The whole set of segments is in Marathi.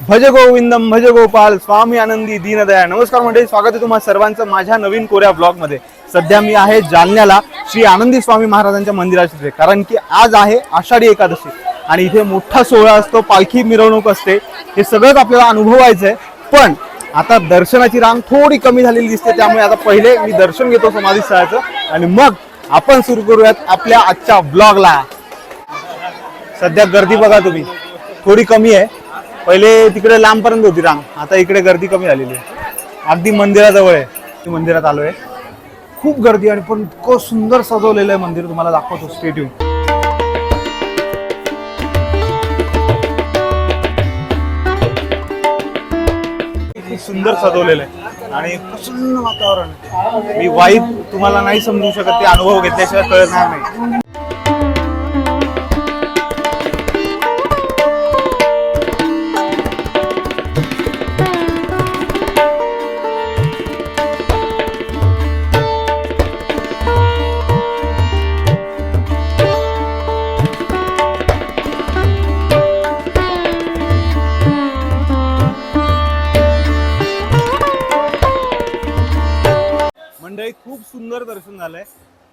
भज गोविंदम भज गोपाल स्वामी आनंदी दीनदया नमस्कार मंडळी स्वागत आहे तुम्हाला सर्वांचं माझ्या नवीन कोऱ्या ब्लॉगमध्ये सध्या मी आहे जालन्याला श्री आनंदी स्वामी महाराजांच्या मंदिरात कारण की आज आहे आषाढी एकादशी आणि इथे मोठा सोहळा असतो पालखी मिरवणूक असते. हे सगळंच आपल्याला अनुभवायचं आहे पण आता दर्शनाची रांग थोडी कमी झालेली दिसते त्यामुळे आता पहिले मी दर्शन घेतो समाधी स्थळाचं. आणि मग आपण सुरू करूयात आपल्या आजच्या ब्लॉगला. सध्या गर्दी बघा तुम्ही. थोडी कमी आहे. पहिले तिकडे लांबपर्यंत होती रांग. आता इकडे गर्दी कमी झालेली आहे. अगदी मंदिराजवळ आहे. ती मंदिरात आलोय. खूप गर्दी आणि पण इतकं सुंदर सजवलेलं आहे मंदिर. तुम्हाला दाखवतो. स्टेट्यू सुंदर सजवलेलं आहे. आणि प्रसन्न वातावरण मी वाईट तुम्हाला नाही समजू शकत. ते अनुभव घेतल्याशिवाय कळणार नाही. मंडळी खूप सुंदर दर्शन झालंय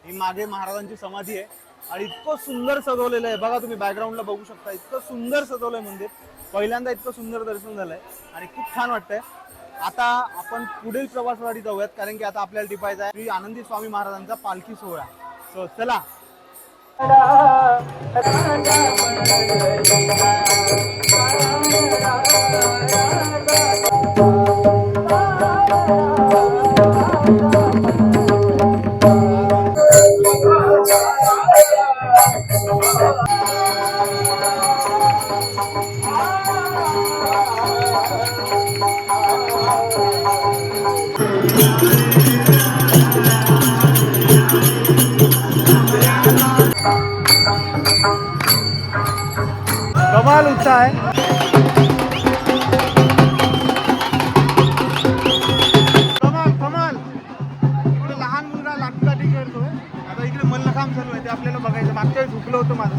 ही मागे महाराजांची समाधी आहे आणि इतकं सुंदर सजवलेलं आहे बघा तुम्ही बॅकग्राऊंडला बघू शकता इतकं सुंदर सजवलंय मंदिर पहिल्यांदा इतकं सुंदर दर्शन झालंय आणि खूप छान वाटतंय आता आपण पुढील प्रवासासाठी जाऊयात कारण की आता आपल्याला टिपायचं आहे श्री आनंदी स्वामी महाराजांचा पालखी सोहळा सो चला कमाल उत्साह आहे. कमाल कमाल. इकडे लहान मुलगा लाठी खेळतोय आता इकडे मल्लखांब चालू आहे ते आपल्याला बघायचं. मागच्या वेळी झुकलं होतं माझं.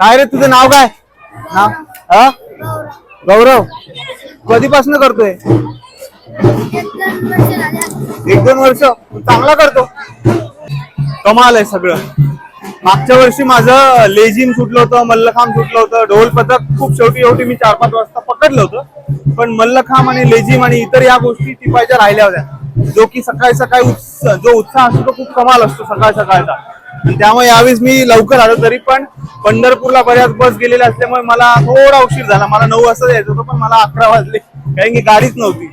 काय रे तुझं नाव काय? नाव? हा? गौरव. कधीपासून करतोय? एक दोन वर्ष. चांगला करतो. कमाल आहे सगळं. मागच्या वर्षी माझं लेझिम सुटलं होतं मल्लखांब सुटलं होतं. ढोल पथक खूप शेवटी शेवटी मी चार पाच वाजता पकडलं होतं. पण मल्लखांब आणि लेझिम आणि इतर या गोष्टी टिपायच्या राहिल्या होत्या. जो की सकाळी सकाळी उत्स- जो उत्साह असतो तो खूप कमाल असतो सकाळ सकाळचा. त्यामुळे यावेळेस मी लवकर आलो तरी पण पंढरपूरला बऱ्याच बस गेलेल्या असल्यामुळे मला थोडा उशीर झाला. मला नऊ वाजता जायचं होतं पण मला अकरा वाजले कारण की गाडीच नव्हती.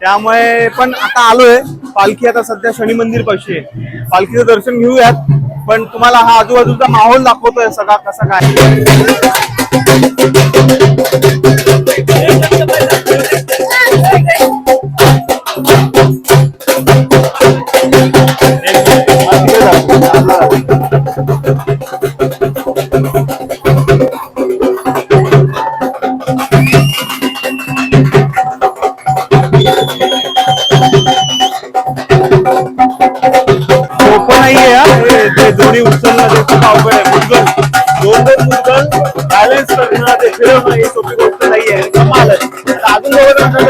त्यामुळे पण आता आलोय. पालखी आता सध्या शनी मंदिर पाशी आहे. पालखीचं दर्शन घेऊयात. पण तुम्हाला हा आजूबाजूचा माहोल दाखवतोय सगळा कसा काय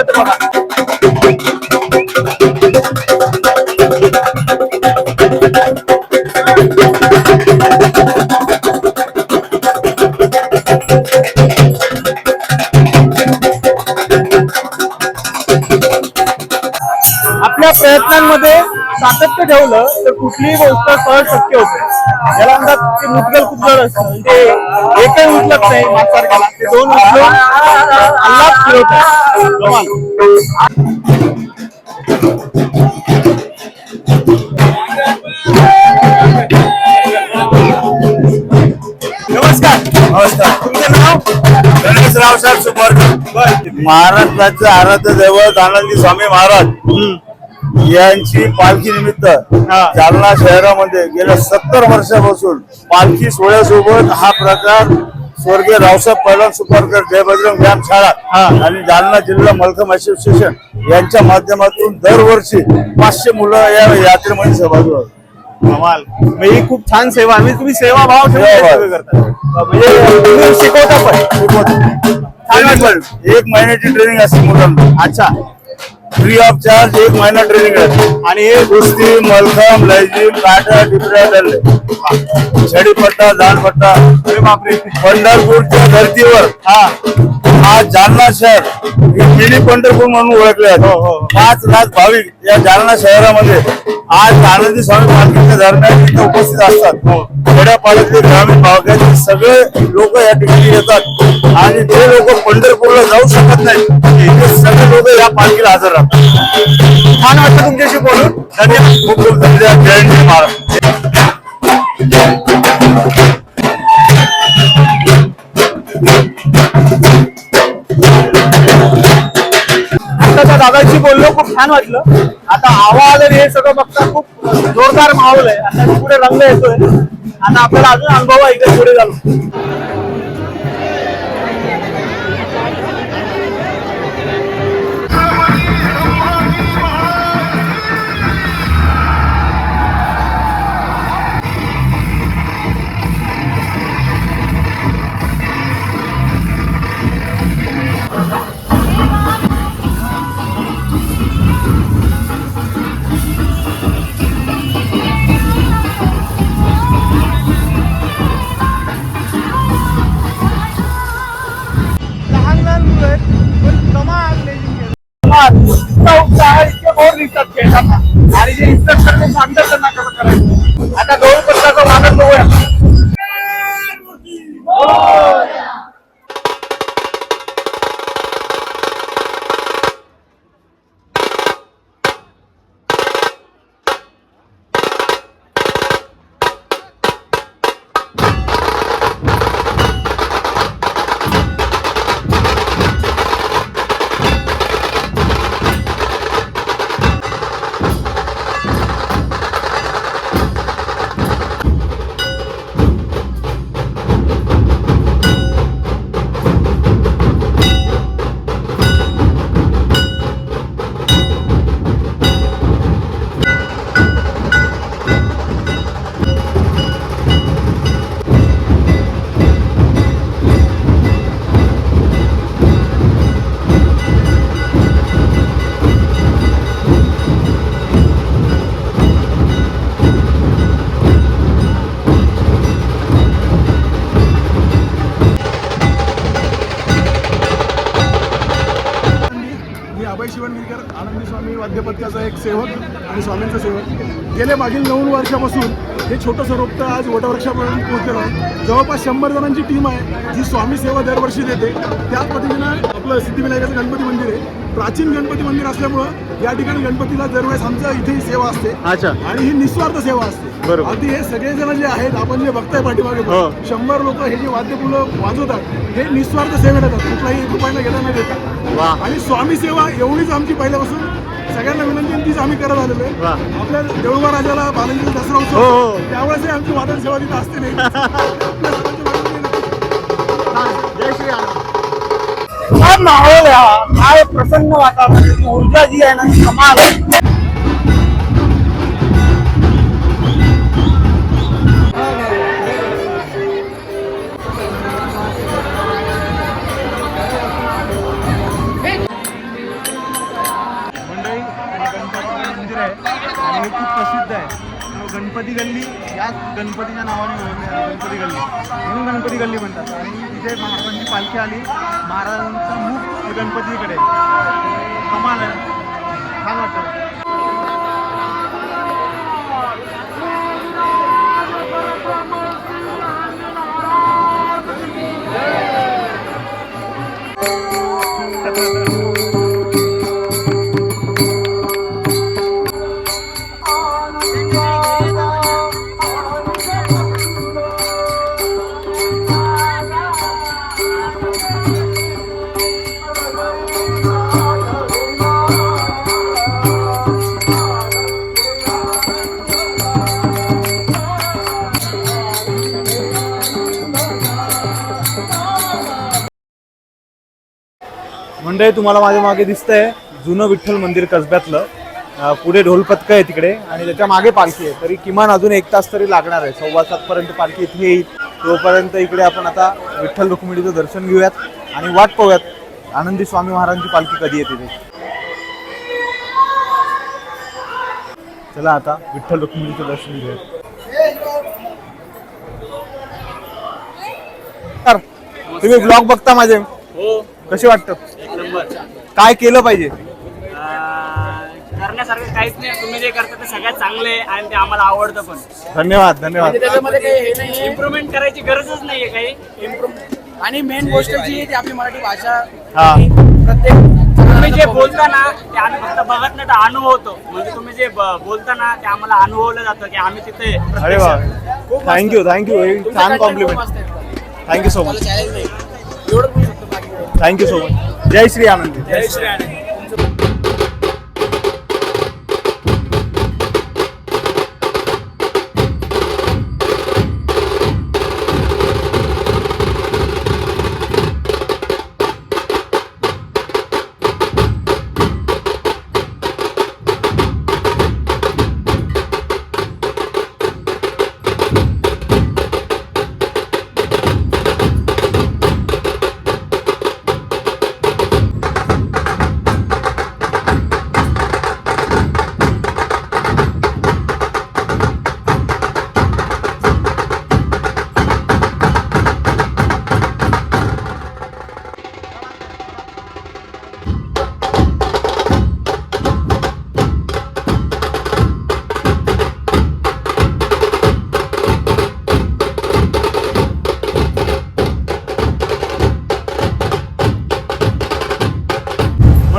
तर बघा आपल्या प्रयत्नांमध्ये सातत्य ठेवलं तर कुठलीही गोष्ट सहज शक्य होते. याला म्हणतात की मुद्गल खूप जड असतं ते दोन उचलून अल्लाच नमस्कार. नमस्कार. तुमचं नाव? गणेश रावसाहेब सुपारकर. महाराष्ट्राचे आराध्य दैवत आनंदी स्वामी महाराज. यांची पालखी निमित्त. जालना शहरामध्ये गेल्या सत्तर वर्षापासून पालखी सोहळ्यासोबत हा प्रकार स्वर्गीय रावसाहेब पैलवान सुपारकर जय बजरंग व्यायाम शाळा हा. आणि जालना जिल्हा मलकम असोसिएशन यांच्या माध्यमातून दरवर्षी पाचशे मुलं या यात्रेमध्ये सहभागी होतात. कमाल. म्हणजे ही खूप छान सेवा. म्हणजे तुम्ही सेवा भाव ठेवून करता. म्हणजे तुम्ही शिकवता पण. एक महिन्याची ट्रेनिंग असते मुलांना. अच्छा. फ्री ऑफ चार्ज एक महिना ट्रेनिंग आहे. आणि हे कुस्ती मलखम लैजिम काटा टिपऱ्या दल्ले छडीपट्टा दानपट्टा अरे बापरे. पंढरपूरच्या धर्तीवर. हा. आज जालना शहर हे मिनी पंढरपूर म्हणून ओळखले हो, हो. आहेत पाच लाख भाविक या जालना शहरामध्ये आज आनंदी स्वामी पालखीच्या दरम्यान तिथे उपस्थित असतात. खेड्यापाड्यातले ग्रामीण भागातले सगळे लोक या ठिकाणी येतात. आणि जे लोक पंढरपूरला जाऊ शकत नाही ते सगळे लोक या पालखीला हजर राहतात. छान वाटतं तुमच्याशी बोलून. धन्यवाद. खूप खूप धन्यवाद. जय हिंद महाराज दादाशी बोललो खूप छान वाटलं. आता आवाज आणि हे सगळं बघता खूप जोरदार माहोल आहे. आता पुढे रंग येतोय. आता आपल्याला अजून अनुभव आहे इकडे पुढे झालो लहान लहान पण कमाल आणि जे इन्स्ट्रक्टर सांगतात त्यांना कसं करायचं आता गौर पत्राचा वादन बघूया स्वामींचा सेवक गेल्या मागील नऊ वर्षापासून हे छोटंसं रोपटं आज वटवृक्षापर्यंत पोहोचलेलं आहे. जवळपास शंभर जणांची टीम आहे जी स्वामी सेवा दरवर्षी देते. त्याच पद्धतीनं आपलं सिद्धिविनायकाचं गणपती मंदिर आहे. प्राचीन गणपती मंदिर असल्यामुळं या ठिकाणी गणपतीला दरवेळेस आमचं इथेही सेवा असते. आणि ही निस्वार्थ सेवा असते. बरोबर. अगदी हे सगळेजण जे आहेत आपण जे बघताय पाठीमागे हो. शंभर लोक हे जे वाद्यपुलं वाजवतात हे निस्वार्थ सेवेत येतात कुठलाही एक रुपयाला घेता नाही देतात आणि स्वामी सेवा एवढीच आमची पहिल्यापासून सगळ्यांना विनंती तीच आम्ही करत आलेलो. आहे. आपल्या देऊळबा राजाला बालाजीचा दसरा हो, उत्सव. हो. त्यावेळेस आमची वादन सेवा तिथे असते नाही. काय हा प्रसन्न वातावरण ऊर्जा जी आहे ना कमाल गणपती गल्ली याच गणपतीच्या नावाने ओळखली गणपती गल्ली. म्हणून गणपती गल्ली म्हणतात. आणि तिथे महाराजांची पालखी आली. महाराजांचं मुख गणपतीकडे. आहे. कमाल आहे. छान वाटतं. तुम्हाला माझ्या मागे दिसतंय. जुनं विठ्ठल मंदिर कसब्यातलं. पुढे ढोलपथक आहे तिकडे. आणि त्याच्यामागे पालखी आहे. तरी किमान अजून एक तास तरी लागणार आहे. सव्वा सात पर्यंत पालखी इथे येईल. तोपर्यंत इकडे आपण आता विठ्ठल रुक्मिणीचं दर्शन घेऊयात आणि वाट पाहूयात. आनंदी स्वामी महाराजांची पालखी कधी येते ते. चला आता विठ्ठल रुक्मिणीचं दर्शन घेऊयात. तुम्ही ब्लॉग बघता माझे? हो. कसे वाटतं? काय केलं पाहिजे? करण्यासारखं काहीच नाही. तुम्ही जे करता ते सगळ्यात चांगले आहे आणि ते आम्हाला आवडतं पण. धन्यवाद धन्यवाद. त्याच्यामध्ये काही हे नाही इम्प्रुव्हमेंट करायची गरजच नाहीये काही. इम्प्रुव्ह आणि मेन गोष्ट जी आहे ती आपली मराठी भाषा हा. प्रत्येक तुम्ही जे बोलता ना ते आम्ही फक्त बघत नाही तर अनुभवतो. म्हणजे तुम्ही जे ब- बोलता ना ते आम्हाला अनुभवलं जातं की आम्ही तिथे अरे वा. थँक्यू थँक्यू छान compliment thank you so much challenge नाही. एवढं थँक्यू सो मच जय श्री आनंद जय श्री आनंद.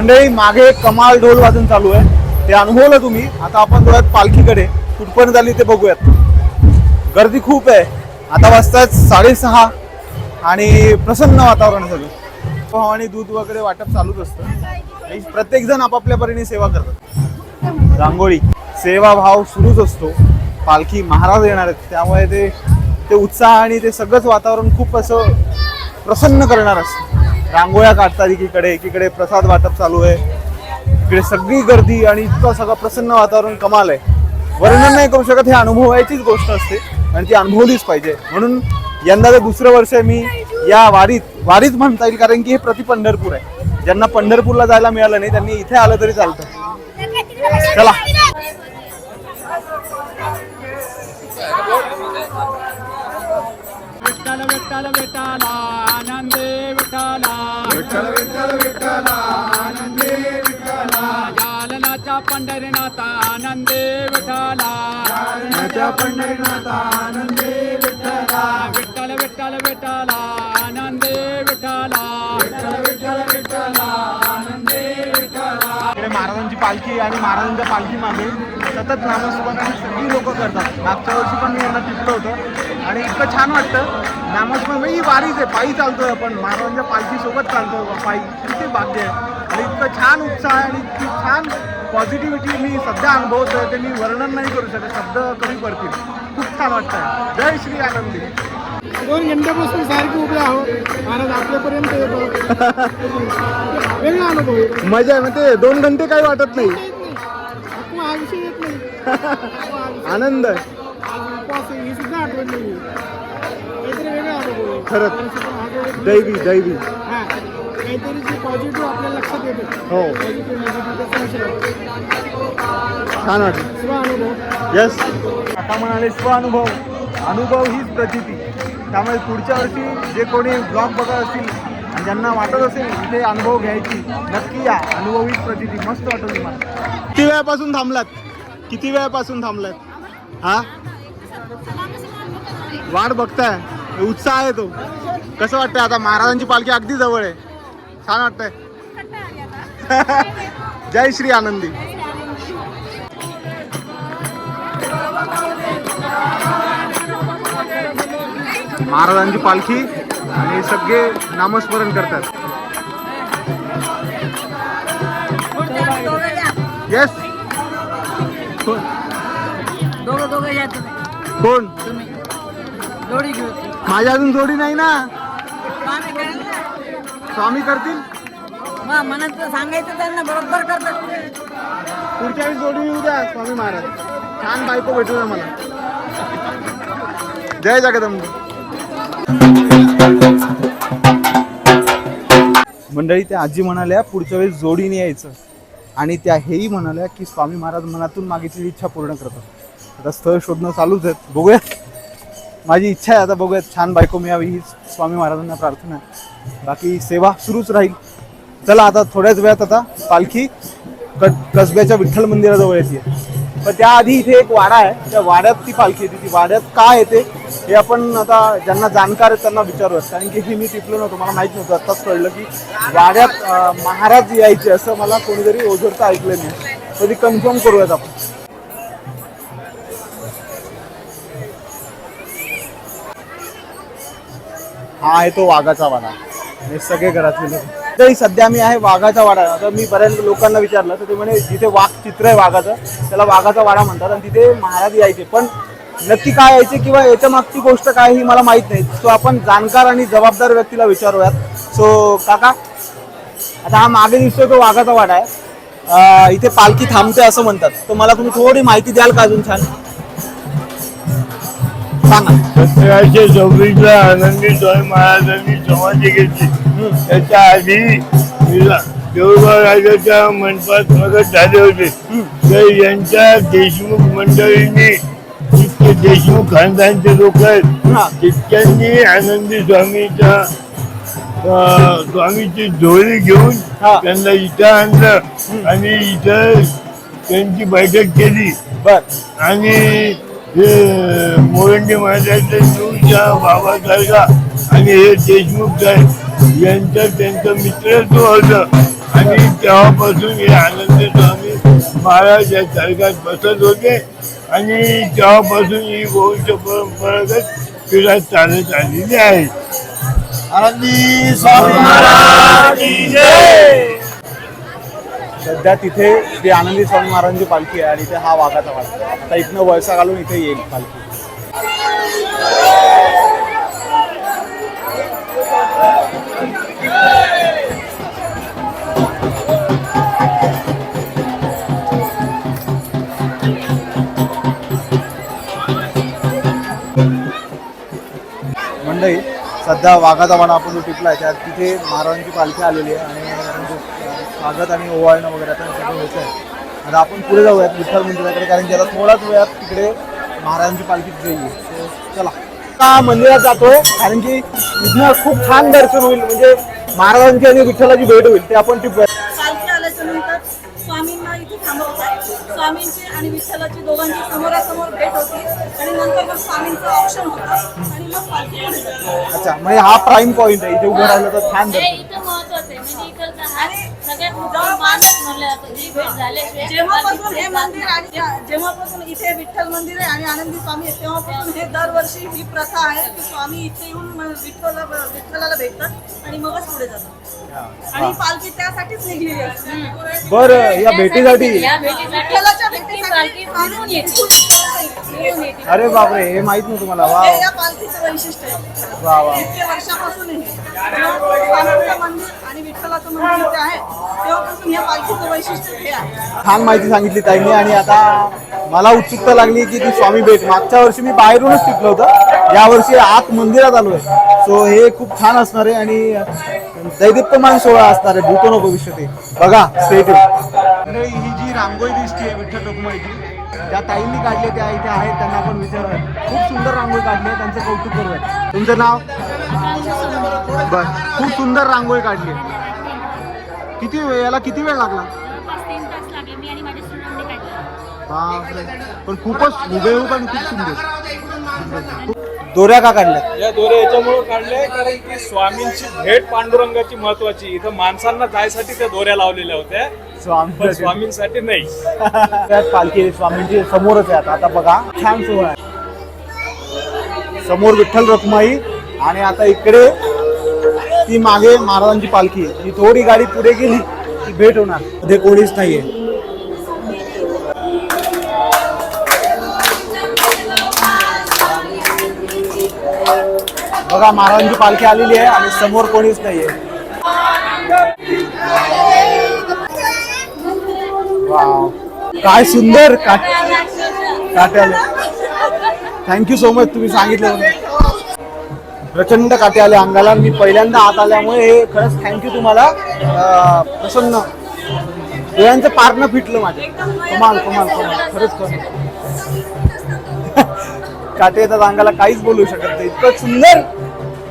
मंडळी मागे कमाल ढोल वाजून चालू आहे. ते अनुभवलं तुम्ही. आता आपण थोड्यात पालखीकडे कुठपर्यंत आली ते बघूयात. गर्दी खूप आहे. आता वाजतात साडेसहा आणि प्रसन्न वातावरण झालं पाव आणि दूध वगैरे वाटप चालूच असतं. आणि प्रत्येक जण आपापल्या परीने सेवा करतात. रांगोळी सेवाभाव सुरूच असतो. पालखी महाराज येणार आहेत. त्यामुळे ते ते उत्साह आणि ते सगळंच वातावरण खूप असं प्रसन्न करणार असतं. रांगोळ्या काढतात एकीकडे एकीकडे प्रसाद वाटप चालू आहे. इकडे सगळी गर्दी आणि इतकं सगळं प्रसन्न वातावरण कमाल आहे. वर्णन नाही करू शकत हे अनुभवायचीच गोष्ट असते आणि ती अनुभवलीच पाहिजे. म्हणून यंदाचं दुसरं वर्ष आहे मी या वारीत वारीत म्हणता येईल कारण की हे प्रति पंढरपूर आहे. ज्यांना पंढरपूरला जायला मिळालं नाही त्यांनी इथे आलं तरी चालतं. चला. विठ्ठल विठ्ठल विठ्ठला विठ्ठला विठ्ठल विठ्ठल विठ्ठला आनंदे विठ्ठला जालनाच्या पंढरीनाथा आनंदे विठ्ठला जालनाच्या पंढरीनाथा आनंदे विठ्ठला विठ्ठल विठ्ठल विठ्ठला आनंदे विठ्ठला विठ्ठल विठ्ठल विठ्ठला आनंदे विठ्ठला इकडे महाराजांची पालखी आणि महाराजांच्या पालखी मागे सतत नामस्मरण सगळी लोक करतात. मागच्या वर्षी पण मी यांना टिपलं होतं. आणि इतकं छान वाटतं. नामस्मरण म्हणजे ही वारीच आहे. पायी चालतोय आपण. महाराजांच्या पालखीसोबत चालतोय पायी. किती भाग्य आहे. आणि इतकं छान उत्साह आहे आणि इतकी छान पॉझिटिव्हिटी मी सध्या अनुभवतोय. ते मी वर्णन नाही करू शकत. शब्द कमी पडतील. खूप छान वाटतंय. जय श्री आनंदी. दोन घंट्यापासून सारखे उभे आहोत. महाराज आपल्यापर्यंत येतो. वेगळा अनुभव मजा आहे मग ते दोन घंटे काही वाटत नाही. आपण हा विषय येत नाही. आनंद आहे. उपवास आहे ही सुद्धा आठवण नाही काहीतरी वेगळा अनुभव आहे. खरंच. वर्षातून हा जो एक- दैवी दैवी हा. काहीतरी जे पॉझिटिव्ह आपल्या लक्षात येतं. हो. पॉझिटिव्ह निगेटिव्ह त्याचा विषय छान वाटलं. स्व अनुभव. यस आता म्हणाले स्वानुभव अनुभव. हीच प्रचिती त्यामुळे पुढच्या वर्षी जे कोणी ब्लॉग बघत असतील ज्यांना वाटत असेल ते अनुभव घ्यायची नक्की या. अनुभव प्रतिती मस्त वाटत तुम्हाला किती वेळापासून थांबलात? किती वेळापासून थांबलात? हा? वाट बघताय. उत्साह आहे तो. कसं वाटतंय आता? महाराजांची पालखी अगदी जवळ आहे. छान वाटतंय. जय श्री आनंदी. महाराजांची पालखी आणि सगळे नामस्मरण करतात. येस दोघं दोघं या तुम्ही कोण? घेऊ माझ्या अजून जोडी नाही ना? स्वामी करतील? मनात सांगायचं त्यांना बरोबर करतात पुढच्या वेळी जोडून येऊ द्या स्वामी महाराज. छान बायको भेटू द्या मला. जय जगदंब. मंडळी त्या आजी म्हणाल्या पुढच्या वेळेस जोडीने यायचं. आणि त्या हेही म्हणाल्या की स्वामी महाराज मनातून मागितलेली इच्छा पूर्ण करतात. आता स्थळ शोधणं चालूच आहेत. बघूया माझी इच्छा आहे आता बघूयात. छान बायको मिळावी ही स्वामी महाराजांना प्रार्थना आहे. बाकी सेवा सुरूच राहील. चला आता थोड्याच वेळात आता पालखी क कसब्याच्या विठ्ठल मंदिराजवळ येते. पण त्याआधी इथे एक वाडा आहे. त्या वाड्यात ती पालखी येते. ती वाड्यात का येते? हे आपण आता ज्यांना जाणकार आहेत त्यांना विचारूयात. कारण की हे मी टिपलो नव्हतं मला माहीत नव्हतं. आत्ताच कळलं की वाड्यात महाराज यायचे असं मला कोणीतरी ओझरचं ऐकलं नाही कधी कन्फर्म करूयात आपण. हा आहे तो वाघाचा वाडा. हे सगळे घरातले लोक. तरी सध्या मी आहे वाघाचा वाडा आता मी बऱ्याच लोकांना विचारलं तर ते म्हणे जिथे वाघ चित्र आहे वाघाचं त्याला वाघाचा वाडा म्हणतात आणि तिथे महाराज यायचे. पण नक्की काय यायचे किंवा याच्या मागची गोष्ट काय ही मला माहीत नाही. सो आपण जाणकार आणि जबाबदार व्यक्तीला विचारूयात. सो काका आता हा मागे दिसतोय तो वाघाचा वाडा आहे. इथे पालखी थांबते असं म्हणतात. तर मला तुम्ही थोडी माहिती द्याल का अजून छान? सांगा. सतराशे सव्वीसला आनंदी स्वामी महाराजांनी समाधी घेतली. त्याच्या आधी विला- देऊळगाव राजाच्या मंडपात मदत झाले होते. तर यांच्या देशमुख मंडळींनी देशमुख खानदानचे लोक. आहेत. तितक्यांनी आनंदी स्वामीच्या अं, स्वामीची जोडी घेऊन हा. त्यांना इथं आणलं. आणि इथं त्यांची बैठक केली. बर. आणि हे मोरंडी महाराजांच्या जीवच्या बाबासारखा आणि हे देशमुख साहेब यांचं त्यांचं मित्रत्व होतं. आणि तेव्हापासून हे आनंदी स्वामी महाराज या तारखात बसत होते. आणि तेव्हापासून ही वंश परंपरागत पिढा चालत आलेली आहे. आनंदी स्वामी सध्या तिथे श्री आनंदी स्वामी महाराजांची पालखी आहे आणि इथे हा वाघाचा वाघ आता इथनं वळसा घालून इथे येईल पालखी. नाही सध्या वाघाचा वाडा आपण जो टिपला आहे त्यात तिथे महाराजांची पालखी आलेली आहे आणि म्हणजे, स्वागत आणि ओवाळणं वगैरे आता सगळं होतं आहे आता आपण पुढे जाऊयात विठ्ठल मंदिराकडे कारण की आता थोड्याच वेळात तिकडे महाराजांची पालखी तिथे येईल. चला. आता मंदिरात जातोय कारण की इथनं खूप छान दर्शन होईल. म्हणजे महाराजांची आणि विठ्ठलाची भेट होईल ते आपण टिपूया स्वामींची आणि विठ्ठलाची दोघांची समोरासमोर भेट होती. आणि नंतर मग स्वामींचं ऑप्शन होतं. आणि मग पालखी पुढे जाते. अच्छा म्हणजे हा प्राईम पॉईंट आहे. इथे उभं राहिलं तर छान हे दर्शन इथं महत्वाचं आहे. म्हणजे इकडचा हा सगळ्यात मोठा मानच म्हणलं जातं. ही भेट झाल्याशिवाय जेव्हापासून हे मंदिर आणि जेव्हापासून इथे विठ्ठल मंदिर आहे आणि आनंदी स्वामी आहे तेव्हापासून हे दरवर्षी ही प्रथा आहे की स्वामी इथे येऊन म- विठ्ठला विठ्ठलाला भेटतात आणि मगच पुढे जातात. आणि पालखी त्यासाठीच निघलेली असते. बरं या भेटीसाठी? या भेटीसाठी विठ्ठलाच्या ती भेटीसाठी पालखी फिरून येते. फिरून येते. अरे बापरे हे माहीत नव्हतं मला. वा हे या पालखीचं वैशिष्ट्य आहे. वा वा. इतके वर्षापासून आहे स्वामींचं मंदिर आणि विठ्ठलाचं मंदिर इथे आहे. तेव्हापासून या पालखीचं वैशिष्ट्य हे आहे. छान माहिती सांगितली ताईंनी आणि आता मला उत्सुकता लागली की ती स्वामी भेट. मागच्या वर्षी मी बाहेरूनच टिकलो होतं. यावर्षी आत मंदिरात आलोय. सो हे खूप छान असणार आहे आणि दैदिप्यमान सोहळा असणार आहे भूतो नको भविष्य ते बघा स्टेट ही जी रांगोळी दिसते विठ्ठल रखुमाईची त्या ताईंनी काढले त्या इथे आहेत त्यांना आपण विचारूया. खूप सुंदर रांगोळी काढली आहे त्यांचं कौतुक करूया. तुमचं नाव? बर खूप सुंदर रांगोळी काढली आहे. किती वेळ याला किती वेळ लागला? पण खूपच हुबेहूब आणि खूप सुंदर. दोऱ्या का काढल्या? या दोरे याच्यामुळे काढले कारण की स्वामींची भेट पांडुरंगाची महत्वाची. इथं माणसांना जायसाठी त्या दोऱ्या लावलेल्या होत्या. पण स्वामी स्वामींसाठी नाही. त्यात पालखी स्वामींची समोरच आहे आता. आता बघा छान सोहळा आहे. समोर विठ्ठल रखुमाई आणि आता इकडे ती मागे महाराजांची पालखी. ही थोडी गाडी पुढे गेली की भेट होणार. मध्ये कोणीच नाहीये. बघा महाराजांची पालखी आलेली आहे आणि समोर कोणीच नाहीये. काय सुंदर काट्याले. काटे आले थँक्यू सो मच तुम्ही सांगितलं. प्रचंड काटे आले अंगाला. मी पहिल्यांदा आत आल्यामुळे हे खरंच थँक्यू तुम्हाला. प्रसन्न. डोळ्यांचं पारणं फिटलं माझ्या. कमाल कमाल कमाल. खरंच खरंच. काटे येतात अंगाला काहीच बोलू शकत नाही. इतकं सुंदर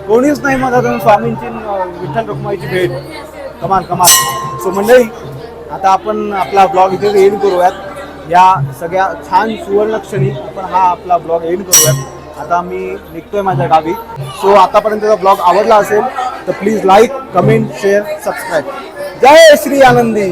कोणीच नाही म्हणत जाऊन स्वामींची विठ्ठल रुक्माईची भेट. कमाल कमाल. सो मंडळी आता आपण आपला ब्लॉग इथे एंड करूयात. या सगळ्या छान सुवर्णक्षणी आपण हा आपला ब्लॉग एंड करूयात. आता मी निघतोय माझ्या गावी. सो आतापर्यंतचा ब्लॉग आवडला असेल तर please like comment share subscribe जय श्री आनंदी!